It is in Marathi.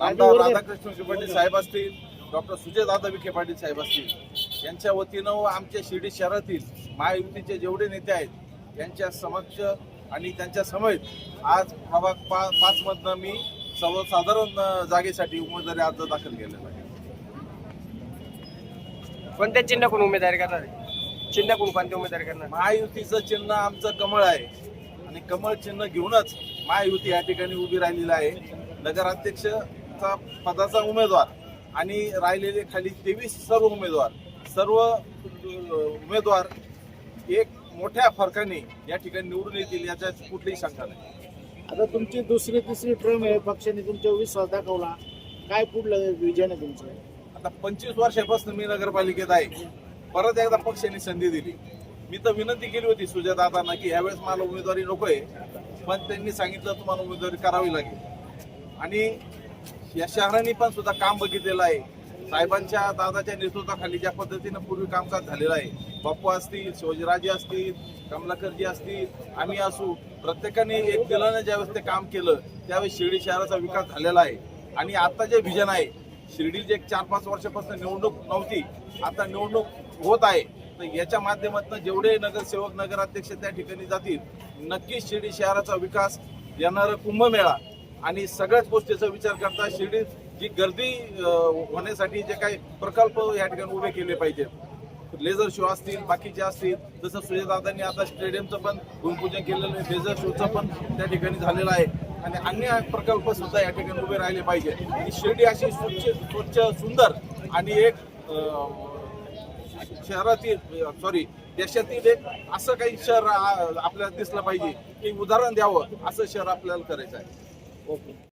आमदार राधाकृष्ण विखे पाटील साहेब असतील डॉक्टर सुजयदादा विखे पाटील साहेब असतील यांच्या वतीनं व आमच्या शिर्डी शहरातील महायुतीचे जेवढे नेते आहेत यांच्या समक्ष आणि त्यांच्या समेत आज प्रभाग पा पाच मधनं मी सर्वसाधारण जागेसाठी उमेदवारी अर्ज दाखल केलेला आहे. कोणत्या चिन्हाकडून उमेदवारी करणार आहे? चिन्हाकडून कोणते उमेदवारी करणार? महायुतीचं चिन्ह आमचं कमळ आहे. आणि कमळ चिन्ह घेऊनच महायुती या ठिकाणी उभी राहिलेली आहे. नगराध्यक्षचा पदाचा उमेदवार आणि राहिलेले खाली तेवीस सर्व उमेदवार सर्व उमेदवार एक मोठ्या फरकाने या ठिकाणी निवडून येतील याच्यात कुठलीही शंका नाही. आता तुमची दुसरी तिसरी ट्रम आहे पक्षाने तुमच्यावर विश्वास दाखवला. काय पुढलं विजन आहे तुमचं? आता पंचवीस वर्षापासून मी नगरपालिकेत आहे. परत एकदा पक्षाने संधी दिली. मी तर विनंती केली होती सुजयदादांना की यावेळेस मला उमेदवारी नकोय. पण त्यांनी सांगितलं तुम्हाला उमेदवारी करावी लागेल. आणि या शहराने पण सुद्धा काम बघितलेलं आहे. साहेबांच्या दादाच्या नेतृत्वाखाली ज्या पद्धतीनं पूर्वी कामकाज झालेलं आहे. बाप्पू असतील शिवाजीराजे असतील कमलाकरजी असतील आम्ही असू प्रत्येकाने एक दिलानं ज्यावेळेस ते काम केलं त्यावेळेस शिर्डी शहराचा विकास झालेला आहे. आणि आता जे व्हिजन आहे शिर्डीची एक चार पाच वर्षापासून निवडणूक नव्हती. आता निवडणूक होत आहे. तर याच्या माध्यमातून जेवढे नगरसेवक नगराध्यक्ष त्या ठिकाणी जातील नक्कीच शिर्डी शहराचा विकास येणारा कुंभमेळा आणि सगळ्याच गोष्टीचा विचार करता शिर्डी जी गर्दी होण्यासाठी जे काही प्रकल्प या ठिकाणी उभे केले पाहिजेत. लेझर शो असतील बाकीचे असतील जसं सूर्यदादांनी आता स्टेडियमचं पण भूमिपूजन केलेलं आहे लेझर शोचं पण त्या ठिकाणी झालेलं आहे आणि अन्य प्रकल्प सुद्धा या ठिकाणी उभे राहिले पाहिजे आणि शिर्डी अशी स्वच्छ स्वच्छ सुंदर आणि एक शहरातील सॉरी देशातील एक असं काही शहर आपल्याला दिसलं पाहिजे की उदाहरण द्यावं असं शहर आपल्याला करायचं आहे. ओके.